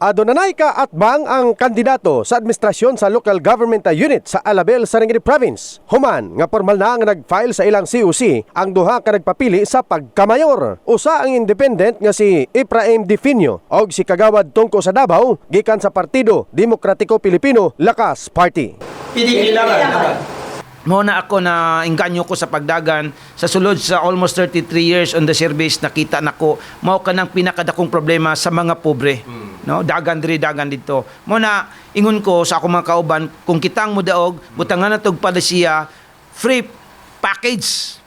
Adonanay ka at bang ang kandidato sa administrasyon sa local government unit sa Alabel, Sarangani Province. Human nga formal na nga nag-file sa ilang COC ang duha ka nagpapili sa pagkamayor. Usa ang independent nga si Ephraim Definio og si Kagawad Tungko sa Davao gikan sa Partido Demokratiko Pilipino Lakas Party. PDP laban. Mo na ako na engganyo ko sa pagdagan. Sa sulod sa almost 33 years on the service nakita nako mao ka ng pinakadakong problema sa mga pobre. No? Dagan diri dagan dito. Mo na ingon ko sa akong mga kauban kung kitang mo daog butangan na tog palisiya free package.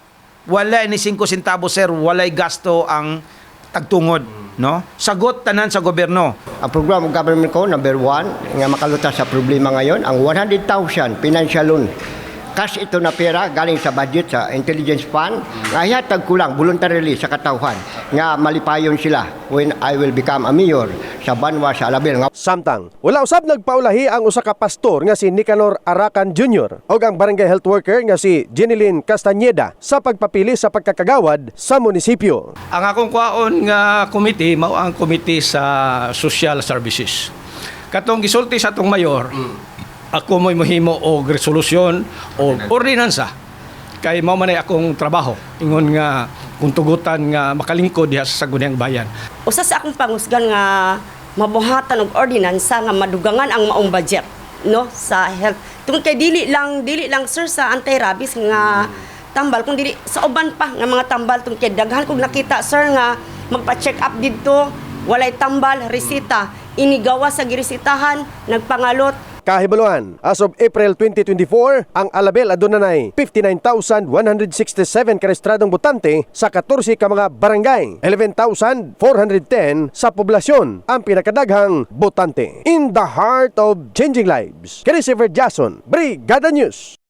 Wala ni 5 centavo sir. Walay gasto ang tagtungod. No? Sagot tanan sa gobyerno. Ang program ng government ko, number one, nga makalutas sa problema ngayon, ang 100,000 financial loan. Cash ito na pera galing sa budget sa intelligence fund nga ihatag ko lang voluntarily sa katauhan nga malipayon sila when I will become a mayor sa Banwa sa Alabel nga Samtang, wala usab nagpaulahi ang usa ka pastor nga si Nicanor Arakan Jr. o ang barangay health worker nga si Jeneline Castañeda sa pagpapili sa pagkakagawad sa munisipyo. Ang akong kwaon nga committee mao ang committee sa social services. Katong gisulti sa atong mayor, ako mo'y mohimo og resolusyon o ordinansa. Kay mao man ay akong trabaho. Ingon nga kung tugutan nga makalingkod diha sa Sagunang Bayan. usa sa akong pangusgan nga mabuhatan og ordinansa nga madugangan ang maong budget no sa health. Tungod kay dili lang dili lang sir sa anti-rabies nga tambal kung dili sa uban pa nga mga tambal tungod kay daghan kog nakita sir nga magpa-check up didto walay tambal resita. Inigawa sa giresitahan nagpangalot Kahibuluan, as of April 2024, ang Alabel adunay 59,167 karestradong botante sa 14 ka mga barangay, 11,410 sa poblasyon ang pinakadaghang botante. In the heart of changing lives, Christopher Jason, Brigada News.